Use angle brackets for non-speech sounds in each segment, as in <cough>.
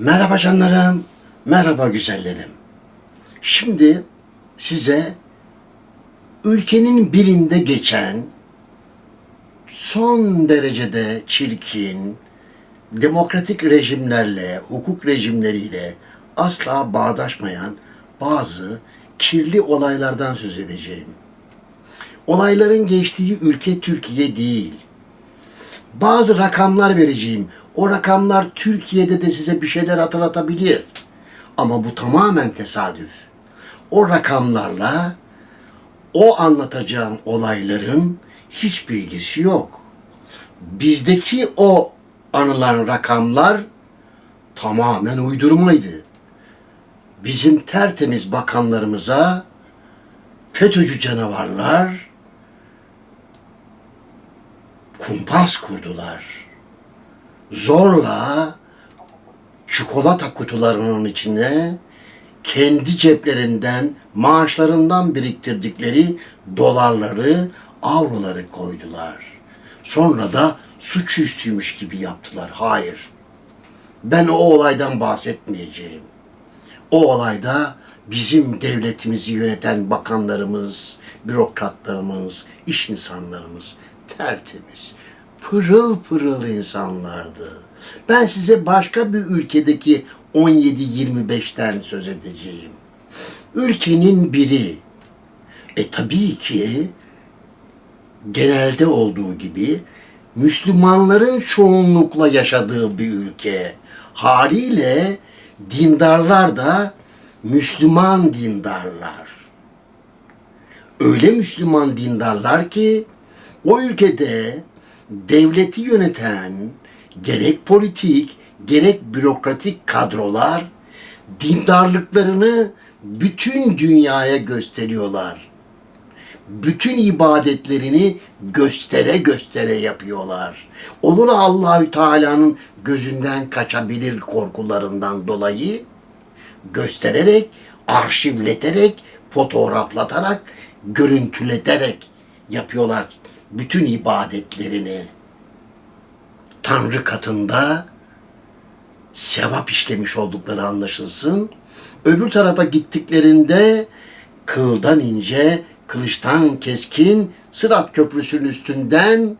Merhaba canlarım, merhaba güzellerim. Şimdi size ülkenin birinde geçen son derecede çirkin, demokratik rejimlerle, hukuk rejimleriyle asla bağdaşmayan bazı kirli olaylardan söz edeceğim. Olayların geçtiği ülke Türkiye değil. Bazı rakamlar vereceğim. O rakamlar Türkiye'de de size bir şeyler hatırlatabilir. Ama bu tamamen tesadüf. O rakamlarla o anlatacağım olayların hiçbir ilgisi yok. Bizdeki o anılan rakamlar tamamen uydurmaydı. Bizim tertemiz bakanlarımıza FETÖ'cü canavarlar kumpas kurdular. Zorla çikolata kutularının içine kendi ceplerinden, maaşlarından biriktirdikleri dolarları, avroları koydular. Sonra da suçüstüymüş gibi yaptılar. Hayır. Ben o olaydan bahsetmeyeceğim. O olayda bizim devletimizi yöneten bakanlarımız, bürokratlarımız, iş insanlarımız tertemiz, pırıl pırıl insanlardı. Ben size başka bir ülkedeki 17-25'ten söz edeceğim. Ülkenin biri, e tabii ki genelde olduğu gibi Müslümanların çoğunlukla yaşadığı bir ülke. Haliyle dindarlar da Müslüman dindarlar. Öyle Müslüman dindarlar ki o ülkede devleti yöneten gerek politik gerek bürokratik kadrolar dindarlıklarını bütün dünyaya gösteriyorlar. Bütün ibadetlerini göstere göstere yapıyorlar. Olur Allahü Teala'nın gözünden kaçabilir korkularından dolayı göstererek, arşivleterek, fotoğraflatarak, görüntületerek yapıyorlar bütün ibadetlerini. Tanrı katında sevap işlemiş oldukları anlaşılsın. Öbür tarafa gittiklerinde kıldan ince, kılıçtan keskin, Sırat Köprüsü'nün üstünden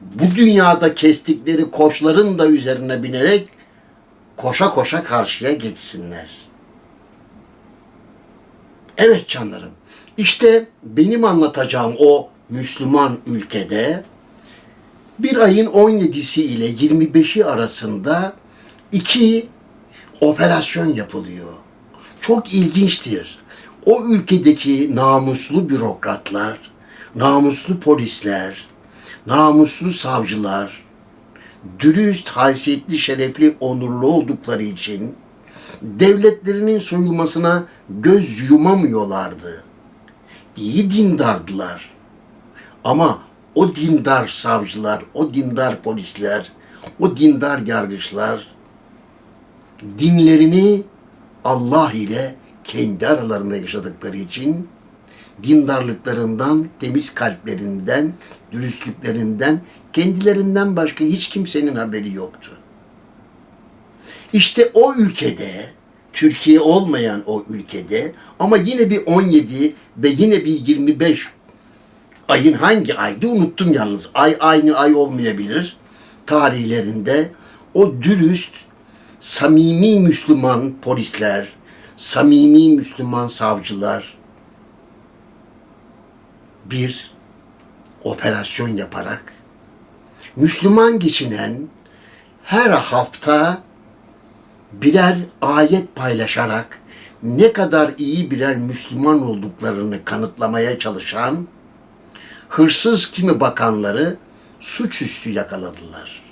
bu dünyada kestikleri koçların da üzerine binerek koşa koşa karşıya geçsinler. Evet canlarım. İşte benim anlatacağım o Müslüman ülkede bir ayın 17'si ile 25'i arasında iki operasyon yapılıyor. Çok ilginçtir. O ülkedeki namuslu bürokratlar, namuslu polisler, namuslu savcılar, dürüst, haysiyetli, şerefli, onurlu oldukları için devletlerinin soyulmasına göz yumamıyorlardı. İyi dindardılar. Ama o dindar savcılar, o dindar polisler, o dindar yargıçlar dinlerini Allah ile kendi aralarında yaşadıkları için dindarlıklarından, temiz kalplerinden, dürüstlüklerinden, kendilerinden başka hiç kimsenin haberi yoktu. İşte o ülkede, Türkiye olmayan o ülkede ama yine bir 17 ve yine bir 25 ayın hangi aydı unuttum yalnız. Ay aynı ay olmayabilir. Tarihlerinde o dürüst, samimi Müslüman polisler, samimi Müslüman savcılar bir operasyon yaparak Müslüman geçinen her hafta birer ayet paylaşarak ne kadar iyi birer Müslüman olduklarını kanıtlamaya çalışan hırsız kimi bakanları suçüstü yakaladılar.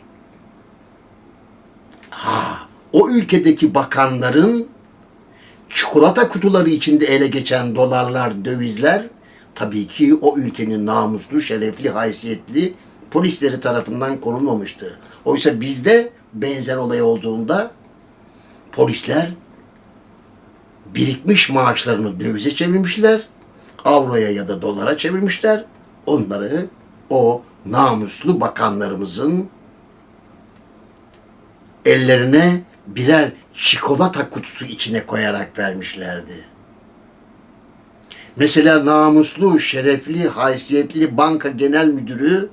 Ha, o ülkedeki bakanların çikolata kutuları içinde ele geçen dolarlar, dövizler tabii ki o ülkenin namuslu, şerefli, haysiyetli polisleri tarafından konulmamıştı. Oysa bizde benzer olay olduğunda polisler birikmiş maaşlarını dövize çevirmişler, avroya ya da dolara çevirmişler. Onları o namuslu bakanlarımızın ellerine birer çikolata kutusu içine koyarak vermişlerdi. Mesela namuslu, şerefli, haysiyetli banka genel müdürü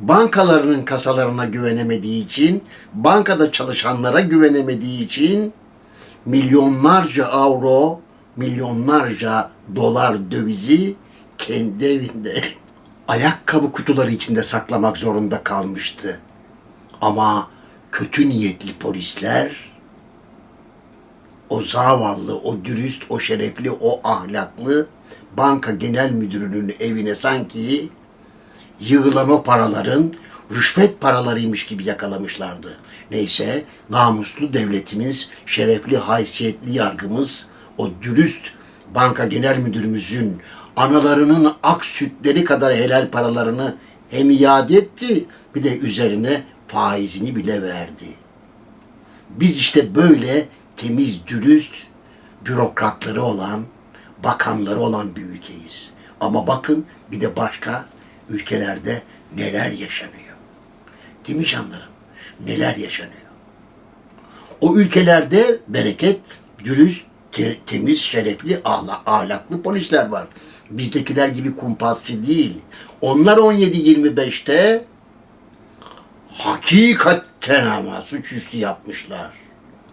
bankalarının kasalarına güvenemediği için, bankada çalışanlara güvenemediği için milyonlarca avro, milyonlarca dolar dövizi kendi evinde <laughs> ayakkabı kutuları içinde saklamak zorunda kalmıştı. Ama kötü niyetli polisler o zavallı, o dürüst, o şerefli, o ahlaklı banka genel müdürünün evine sanki yığılan o paraların rüşvet paralarıymış gibi yakalamışlardı. Neyse namuslu devletimiz, şerefli, haysiyetli yargımız, o dürüst banka genel müdürümüzün analarının ak sütleri kadar helal paralarını hem iade etti bir de üzerine faizini bile verdi. Biz işte böyle temiz, dürüst bürokratları olan, bakanları olan bir ülkeyiz. Ama bakın bir de başka ülkelerde neler yaşanıyor. Değil mi canlarım? Neler yaşanıyor? O ülkelerde bereket, dürüst, te- temiz, şerefli, ahla- ahlaklı polisler var. Bizdekiler gibi kumpasçı değil. Onlar 17-25'te hakikaten ama suçüstü yapmışlar.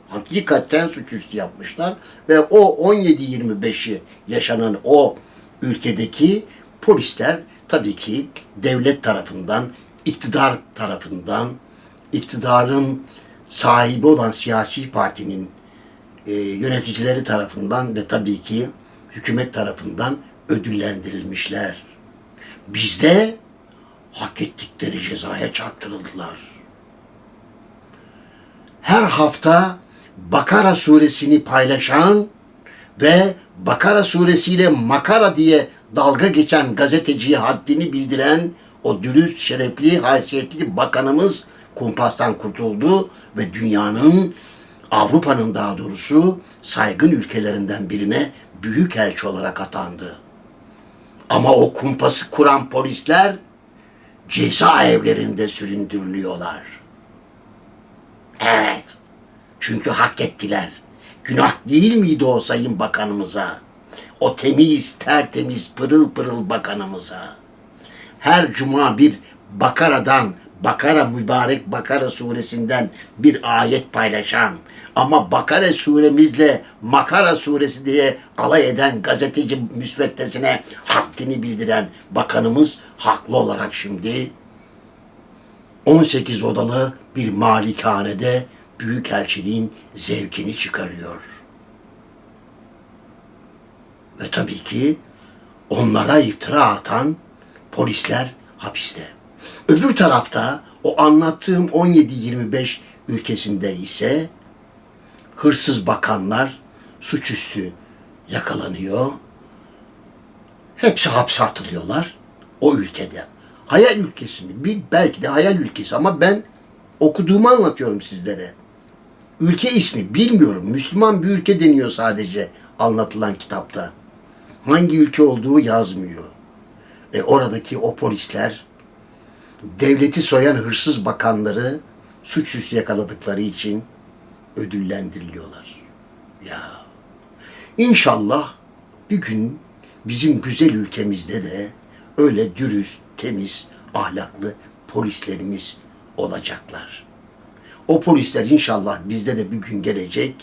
Hakikaten suçüstü yapmışlar ve o 17-25'i yaşanan o ülkedeki polisler tabii ki devlet tarafından, iktidar tarafından, iktidarın sahibi olan siyasi partinin e, yöneticileri tarafından ve tabii ki hükümet tarafından ödüllendirilmişler. Bizde hak ettikleri cezaya çarptırıldılar. Her hafta Bakara suresini paylaşan ve Bakara suresiyle makara diye dalga geçen gazeteciye haddini bildiren o dürüst, şerefli, haysiyetli bakanımız kumpastan kurtuldu ve dünyanın, Avrupa'nın daha doğrusu saygın ülkelerinden birine büyük elçi olarak atandı. Ama o kumpası kuran polisler cezaevlerinde süründürülüyorlar. Evet. Çünkü hak ettiler. Günah değil miydi o sayın bakanımıza? O temiz, tertemiz, pırıl pırıl bakanımıza. Her cuma bir Bakara'dan, Bakara mübarek Bakara suresinden bir ayet paylaşan ama Bakara suremizle Makara suresi diye alay eden gazeteci müsveddesine haddini bildiren bakanımız haklı olarak şimdi 18 odalı bir malikanede büyükelçiliğin zevkini çıkarıyor. Ve tabii ki onlara iftira atan polisler hapiste. Öbür tarafta o anlattığım 17-25 ülkesinde ise hırsız bakanlar suçüstü yakalanıyor. Hepsi hapse atılıyorlar o ülkede. Hayal ülkesi mi? Bir, belki de hayal ülkesi ama ben okuduğumu anlatıyorum sizlere. Ülke ismi bilmiyorum. Müslüman bir ülke deniyor sadece anlatılan kitapta. Hangi ülke olduğu yazmıyor. E oradaki o polisler devleti soyan hırsız bakanları suçüstü yakaladıkları için ödüllendiriliyorlar. Ya İnşallah bir gün bizim güzel ülkemizde de öyle dürüst, temiz, ahlaklı polislerimiz olacaklar. O polisler inşallah bizde de bir gün gelecek.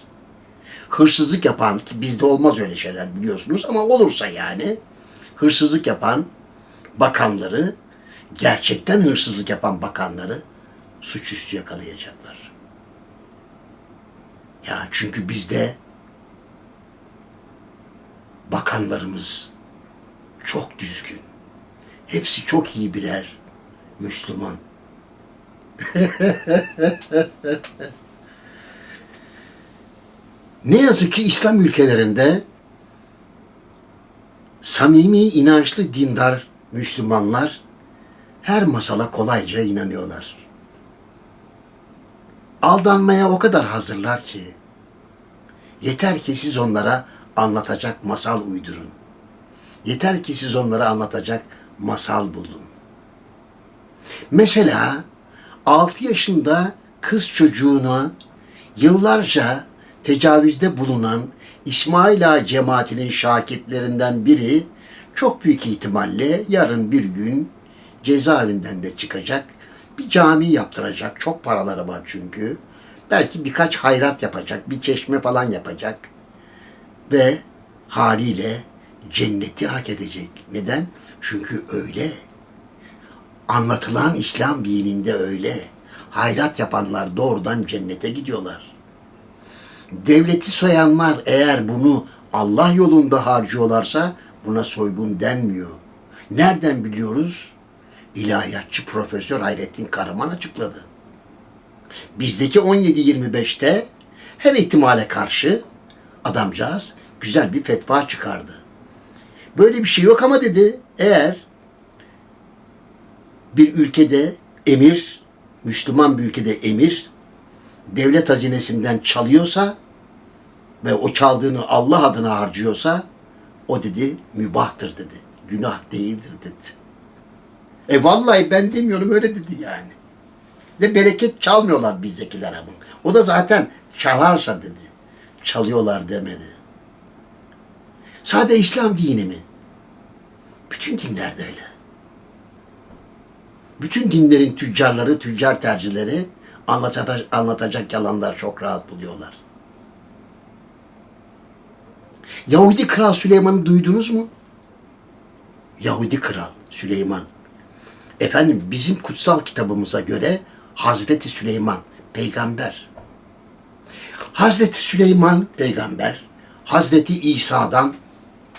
Hırsızlık yapan ki bizde olmaz öyle şeyler biliyorsunuz ama olursa yani hırsızlık yapan bakanları gerçekten hırsızlık yapan bakanları suçüstü yakalayacaklar. Ya çünkü bizde bakanlarımız çok düzgün. Hepsi çok iyi birer Müslüman. <laughs> ne yazık ki İslam ülkelerinde samimi, inançlı, dindar Müslümanlar her masala kolayca inanıyorlar. Aldanmaya o kadar hazırlar ki yeter ki siz onlara anlatacak masal uydurun. Yeter ki siz onlara anlatacak masal bulun. Mesela 6 yaşında kız çocuğuna yıllarca tecavüzde bulunan İsmail Ağa cemaatinin şakitlerinden biri çok büyük ihtimalle yarın bir gün cezaevinden de çıkacak. Bir cami yaptıracak. Çok paraları var çünkü. Belki birkaç hayrat yapacak. Bir çeşme falan yapacak. Ve haliyle cenneti hak edecek. Neden? Çünkü öyle. Anlatılan İslam dininde öyle. Hayrat yapanlar doğrudan cennete gidiyorlar. Devleti soyanlar eğer bunu Allah yolunda harcıyorlarsa buna soygun denmiyor. Nereden biliyoruz? İlahiyatçı Profesör Hayrettin Karaman açıkladı. Bizdeki 17-25'te her ihtimale karşı adamcağız güzel bir fetva çıkardı. Böyle bir şey yok ama dedi eğer bir ülkede emir, Müslüman bir ülkede emir devlet hazinesinden çalıyorsa ve o çaldığını Allah adına harcıyorsa o dedi mübahtır dedi. Günah değildir dedi. E vallahi ben demiyorum öyle dedi yani. De bereket çalmıyorlar bizdekiler ama. O da zaten çalarsa dedi. Çalıyorlar demedi. Sade İslam dini mi? Bütün dinlerde öyle. Bütün dinlerin tüccarları, tüccar tercileri anlatacak, anlatacak yalanlar çok rahat buluyorlar. Yahudi Kral Süleyman'ı duydunuz mu? Yahudi Kral Süleyman. Efendim bizim kutsal kitabımıza göre Hazreti Süleyman peygamber. Hazreti Süleyman peygamber Hazreti İsa'dan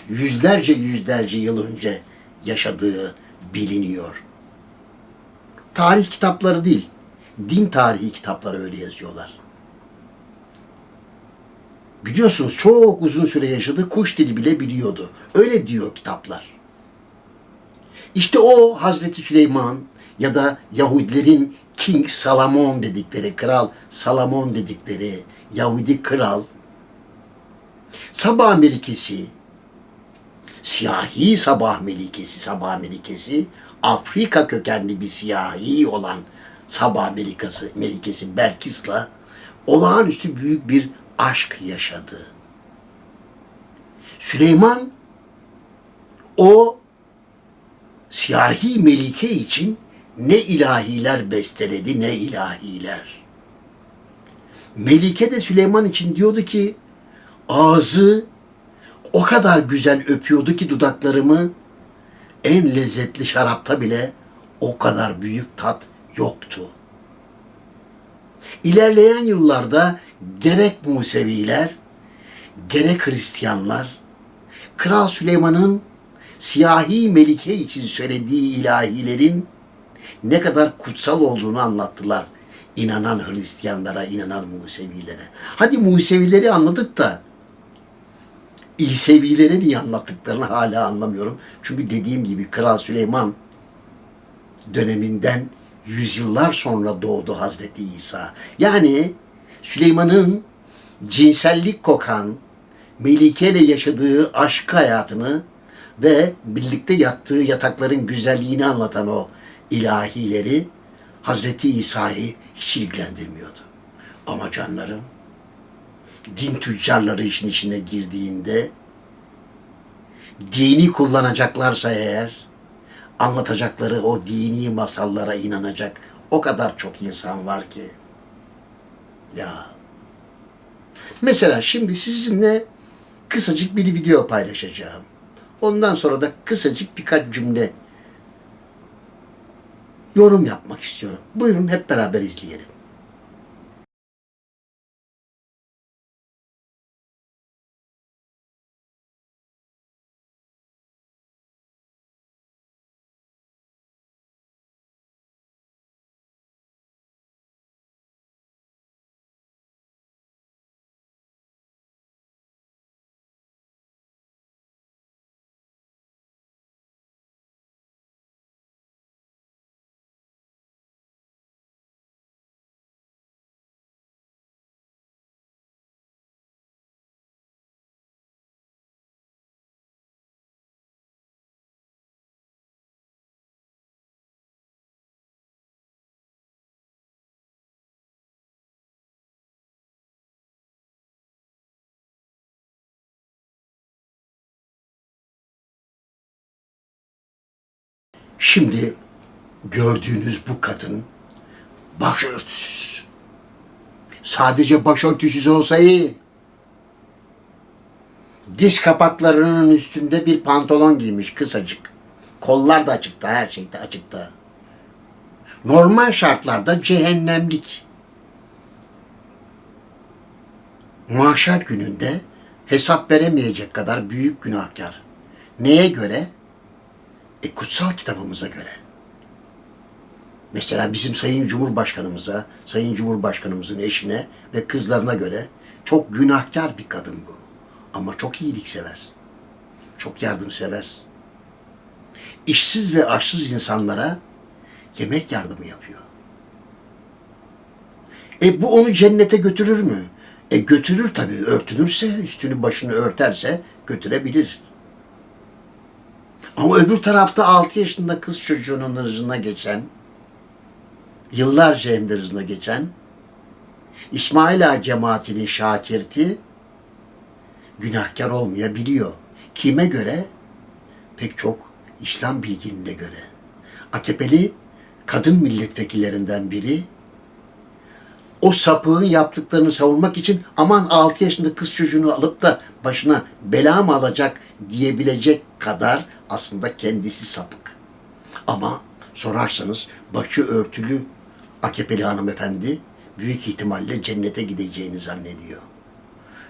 yüzlerce yüzlerce yıl önce yaşadığı biliniyor. Tarih kitapları değil, din tarihi kitapları öyle yazıyorlar. Biliyorsunuz çok uzun süre yaşadı, kuş dili bile biliyordu. Öyle diyor kitaplar. İşte o Hazreti Süleyman ya da Yahudilerin King Salamon dedikleri, Kral Salamon dedikleri Yahudi kral Sabah Melikesi, siyahi Sabah Melikesi, Sabah Melikesi, Afrika kökenli bir siyahi olan Sabah Melikası, Melikesi Belkis'la olağanüstü büyük bir aşk yaşadı. Süleyman o siyahi melike için ne ilahiler besteledi ne ilahiler. Melike de Süleyman için diyordu ki ağzı o kadar güzel öpüyordu ki dudaklarımı en lezzetli şarapta bile o kadar büyük tat yoktu. İlerleyen yıllarda gerek Museviler gerek Hristiyanlar Kral Süleyman'ın siyahi melike için söylediği ilahilerin ne kadar kutsal olduğunu anlattılar. İnanan Hristiyanlara, inanan Musevilere. Hadi Musevileri anladık da İsevilere niye anlattıklarını hala anlamıyorum. Çünkü dediğim gibi Kral Süleyman döneminden yüzyıllar sonra doğdu Hazreti İsa. Yani Süleyman'ın cinsellik kokan, Melike ile yaşadığı aşk hayatını ve birlikte yattığı yatakların güzelliğini anlatan o ilahileri Hazreti İsa'yı hiç ilgilendirmiyordu. Ama canlarım din tüccarları işin içine girdiğinde dini kullanacaklarsa eğer anlatacakları o dini masallara inanacak o kadar çok insan var ki. Ya. Mesela şimdi sizinle kısacık bir video paylaşacağım. Ondan sonra da kısacık birkaç cümle yorum yapmak istiyorum. Buyurun hep beraber izleyelim. Şimdi gördüğünüz bu kadın başörtüsüz. Sadece başörtüsüz olsa. Diz kapaklarının üstünde bir pantolon giymiş kısacık. Kollar da açıkta, her şey de açıkta. Normal şartlarda cehennemlik. Mahşer gününde hesap veremeyecek kadar büyük günahkar. Neye göre? E kutsal kitabımıza göre. Mesela bizim Sayın Cumhurbaşkanımıza, Sayın Cumhurbaşkanımızın eşine ve kızlarına göre çok günahkar bir kadın bu. Ama çok iyiliksever. Çok yardımsever. İşsiz ve açsız insanlara yemek yardımı yapıyor. E bu onu cennete götürür mü? E götürür tabii. Örtünürse, üstünü başını örterse götürebilir. Ama öbür tarafta 6 yaşında kız çocuğunun hırzına geçen, yıllarca hem hırzına geçen, İsmail Ağa cemaatinin şakirti günahkar olmayabiliyor. Kime göre? Pek çok İslam bilginine göre. AKP'li kadın milletvekillerinden biri o sapığın yaptıklarını savunmak için aman 6 yaşında kız çocuğunu alıp da başına bela mı alacak diyebilecek kadar aslında kendisi sapık. Ama sorarsanız başı örtülü AKP'li hanımefendi büyük ihtimalle cennete gideceğini zannediyor.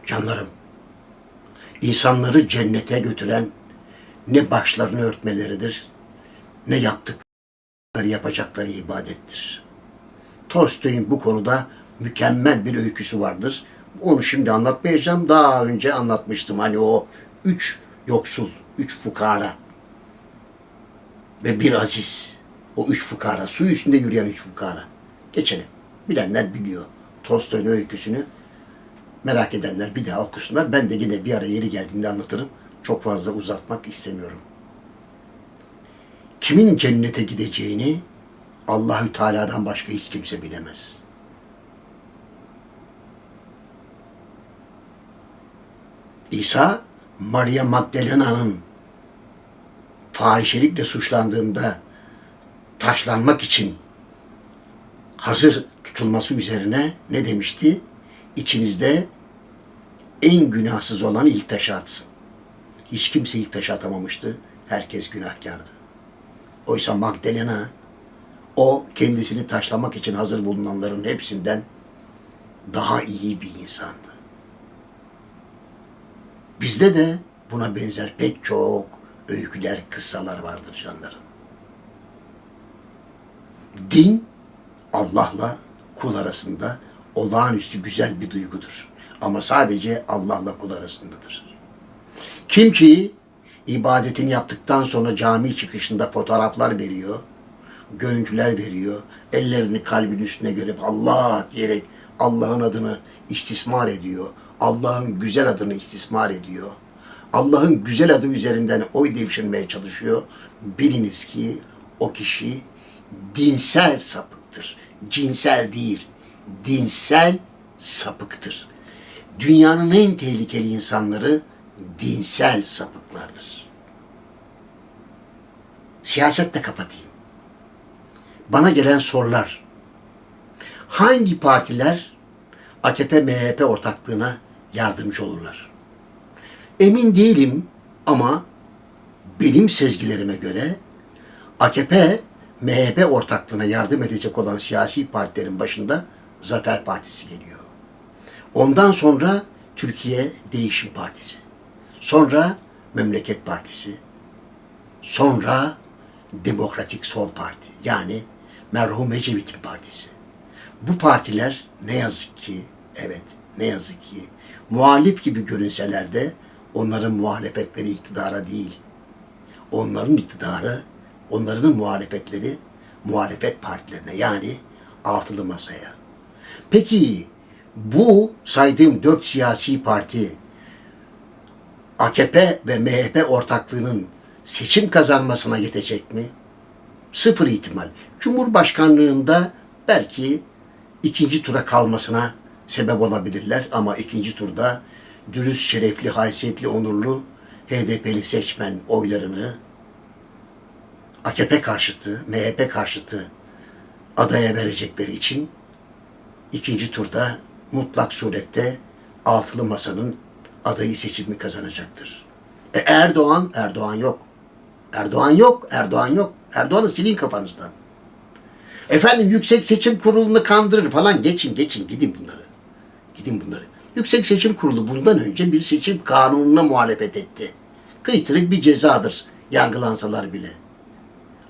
Canlarım, insanları cennete götüren ne başlarını örtmeleridir, ne yaptıkları yapacakları ibadettir. Tolstoy'un bu konuda mükemmel bir öyküsü vardır. Onu şimdi anlatmayacağım. Daha önce anlatmıştım. Hani o üç yoksul, üç fukara ve bir aziz. O üç fukara, su üstünde yürüyen üç fukara. Geçelim. Bilenler biliyor. Tolstoy'un öyküsünü merak edenler bir daha okusunlar. Ben de yine bir ara yeri geldiğinde anlatırım. Çok fazla uzatmak istemiyorum. Kimin cennete gideceğini Allahü Teala'dan başka hiç kimse bilemez. İsa, Maria Magdalena'nın fahişelikle suçlandığında taşlanmak için hazır tutulması üzerine ne demişti? İçinizde en günahsız olan ilk taşı atsın. Hiç kimse ilk taşı atamamıştı. Herkes günahkardı. Oysa Magdalena o kendisini taşlamak için hazır bulunanların hepsinden daha iyi bir insandı. Bizde de buna benzer pek çok öyküler, kıssalar vardır canlarım. Din Allah'la kul arasında olağanüstü güzel bir duygudur. Ama sadece Allah'la kul arasındadır. Kim ki ibadetini yaptıktan sonra cami çıkışında fotoğraflar veriyor, görüntüler veriyor, ellerini kalbin üstüne görüp Allah diyerek Allah'ın adını istismar ediyor, Allah'ın güzel adını istismar ediyor, Allah'ın güzel adı üzerinden oy devşirmeye çalışıyor. Biliniz ki o kişi dinsel sapıktır. Cinsel değil, dinsel sapıktır. Dünyanın en tehlikeli insanları dinsel sapıklardır. Siyasetle kapatayım. Bana gelen sorular. Hangi partiler AKP MHP ortaklığına yardımcı olurlar? Emin değilim ama benim sezgilerime göre AKP MHP ortaklığına yardım edecek olan siyasi partilerin başında Zafer Partisi geliyor. Ondan sonra Türkiye Değişim Partisi. Sonra Memleket Partisi. Sonra Demokratik Sol Parti. Yani merhum Ecevit'in partisi. Bu partiler ne yazık ki, evet ne yazık ki muhalif gibi görünseler de onların muhalefetleri iktidara değil. Onların iktidarı, onların muhalefetleri muhalefet partilerine yani altılı masaya. Peki bu saydığım dört siyasi parti AKP ve MHP ortaklığının seçim kazanmasına yetecek mi? Sıfır ihtimal. Cumhurbaşkanlığında belki ikinci tura kalmasına sebep olabilirler ama ikinci turda dürüst, şerefli, haysiyetli, onurlu HDP'li seçmen oylarını AKP karşıtı, MHP karşıtı adaya verecekleri için ikinci turda mutlak surette altılı masanın adayı seçimi kazanacaktır. E Erdoğan, Erdoğan yok. Erdoğan yok, Erdoğan yok. Erdoğan'ı silin kafanızdan. Efendim Yüksek Seçim Kurulu'nu kandırır falan geçin geçin gidin bunları. Gidin bunları. Yüksek Seçim Kurulu bundan önce bir seçim kanununa muhalefet etti. Kıytırık bir cezadır yargılansalar bile.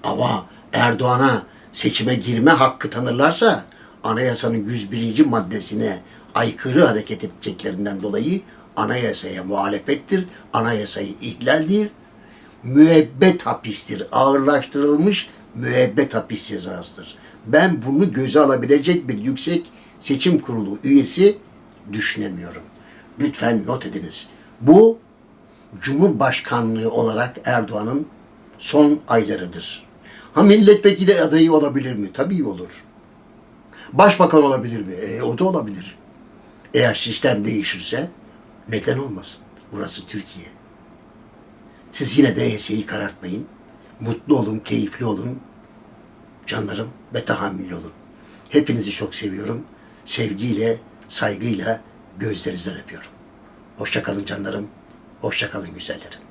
Ama Erdoğan'a seçime girme hakkı tanırlarsa anayasanın 101. maddesine aykırı hareket edeceklerinden dolayı anayasaya muhalefettir, anayasayı ihlaldir, müebbet hapistir, ağırlaştırılmış müebbet hapis cezasıdır. Ben bunu göze alabilecek bir yüksek seçim kurulu üyesi düşünemiyorum. Lütfen not ediniz. Bu Cumhurbaşkanlığı olarak Erdoğan'ın son aylarıdır. Ha milletvekili adayı olabilir mi? Tabii olur. Başbakan olabilir mi? E, o da olabilir. Eğer sistem değişirse neden olmasın? Burası Türkiye. Siz yine de EYS'yi karartmayın. Mutlu olun, keyifli olun. Canlarım ve tahammülü olun. Hepinizi çok seviyorum. Sevgiyle, saygıyla gözlerinizden öpüyorum. Hoşça kalın canlarım. Hoşça kalın güzellerim.